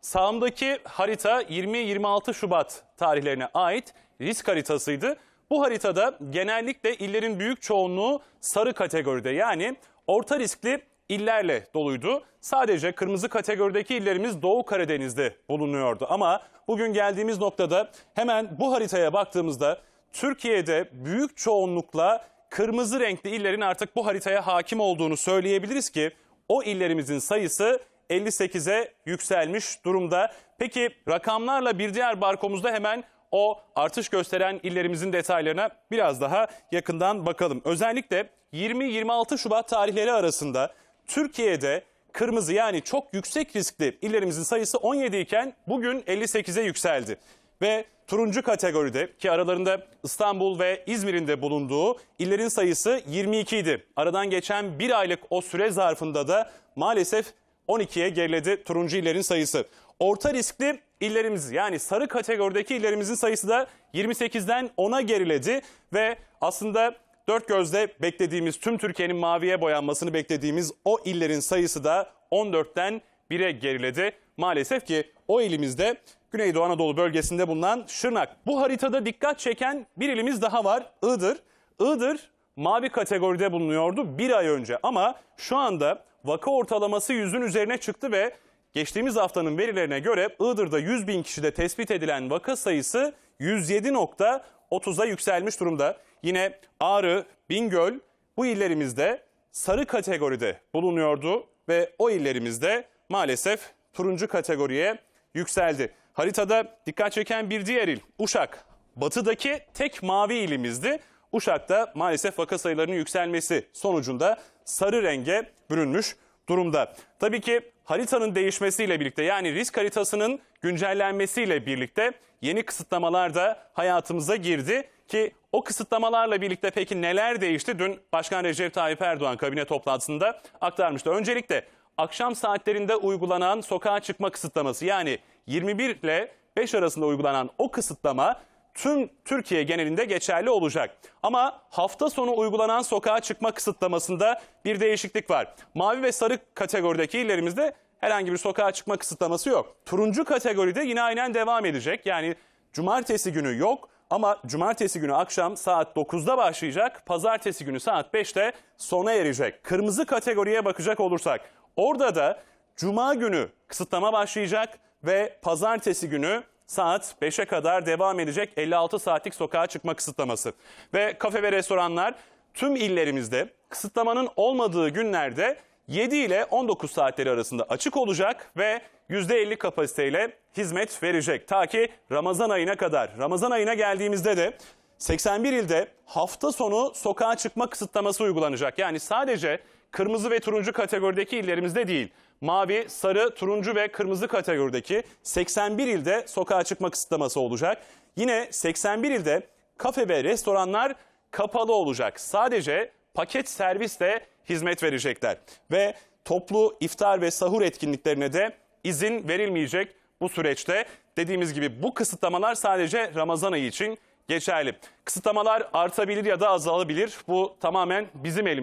Sağımdaki harita 20-26 Şubat tarihlerine ait risk haritasıydı. Bu haritada genellikle illerin büyük çoğunluğu sarı kategoride yani orta riskli illerle doluydu. Sadece kırmızı kategorideki illerimiz Doğu Karadeniz'de bulunuyordu. Ama bugün geldiğimiz noktada hemen bu haritaya baktığımızda Türkiye'de büyük çoğunlukla kırmızı renkli illerin artık bu haritaya hakim olduğunu söyleyebiliriz ki o illerimizin sayısı 58'e yükselmiş durumda. Peki rakamlarla bir diğer barkomuzda hemen o artış gösteren illerimizin detaylarına biraz daha yakından bakalım. Özellikle 20-26 Şubat tarihleri arasında Türkiye'de kırmızı yani çok yüksek riskli illerimizin sayısı 17 iken bugün 58'e yükseldi. Ve turuncu kategoride ki aralarında İstanbul ve İzmir'in de bulunduğu illerin sayısı 22 idi. Aradan geçen bir aylık o süre zarfında da maalesef 12'ye geriledi turuncu illerin sayısı. Orta riskli illerimiz yani sarı kategorideki illerimizin sayısı da 28'den 10'a geriledi ve aslında dört gözle beklediğimiz tüm Türkiye'nin maviye boyanmasını beklediğimiz o illerin sayısı da 14'ten 1'e geriledi. Maalesef ki o ilimizde Güneydoğu Anadolu bölgesinde bulunan Şırnak. Bu haritada dikkat çeken bir ilimiz daha var Iğdır. Iğdır mavi kategoride bulunuyordu bir ay önce ama şu anda vaka ortalaması yüzün üzerine çıktı ve geçtiğimiz haftanın verilerine göre Iğdır'da 100 bin kişide tespit edilen vaka sayısı 107.30'a yükselmiş durumda. Yine Ağrı, Bingöl bu illerimizde sarı kategoride bulunuyordu ve o illerimizde maalesef turuncu kategoriye yükseldi. Haritada dikkat çeken bir diğer il Uşak. Batıdaki tek mavi ilimizdi. Uşak'ta maalesef vaka sayılarının yükselmesi sonucunda sarı renge bürünmüş durumda. Tabii ki haritanın değişmesiyle birlikte yani risk haritasının güncellenmesiyle birlikte yeni kısıtlamalar da hayatımıza girdi ki o kısıtlamalarla birlikte peki neler değişti? Dün Başkan Recep Tayyip Erdoğan kabine toplantısında aktarmıştı. Öncelikle akşam saatlerinde uygulanan sokağa çıkma kısıtlaması yani 21 ile 5 arasında uygulanan o kısıtlama tüm Türkiye genelinde geçerli olacak. Ama hafta sonu uygulanan sokağa çıkma kısıtlamasında bir değişiklik var. Mavi ve sarı kategorideki illerimizde herhangi bir sokağa çıkma kısıtlaması yok. Turuncu kategoride yine aynen devam edecek. Yani cumartesi günü yok ama cumartesi günü akşam saat 9'da başlayacak. Pazartesi günü saat 5'te sona erecek. Kırmızı kategoriye bakacak olursak orada da cuma günü kısıtlama başlayacak ve pazartesi günü saat 5'e kadar devam edecek 56 saatlik sokağa çıkma kısıtlaması. Ve kafe ve restoranlar tüm illerimizde kısıtlamanın olmadığı günlerde 7 ile 19 saatleri arasında açık olacak ve %50 kapasiteyle hizmet verecek. Ta ki Ramazan ayına kadar. Ramazan ayına geldiğimizde de 81 ilde hafta sonu sokağa çıkma kısıtlaması uygulanacak. Yani sadece kırmızı ve turuncu kategorideki illerimizde değil. Mavi, sarı, turuncu ve kırmızı kategorideki 81 ilde sokağa çıkma kısıtlaması olacak. Yine 81 ilde kafe ve restoranlar kapalı olacak. Sadece paket servisle hizmet verecekler. Ve toplu iftar ve sahur etkinliklerine de izin verilmeyecek bu süreçte. Dediğimiz gibi bu kısıtlamalar sadece Ramazan ayı için geçerli. Kısıtlamalar artabilir ya da azalabilir. Bu tamamen bizim elimizde.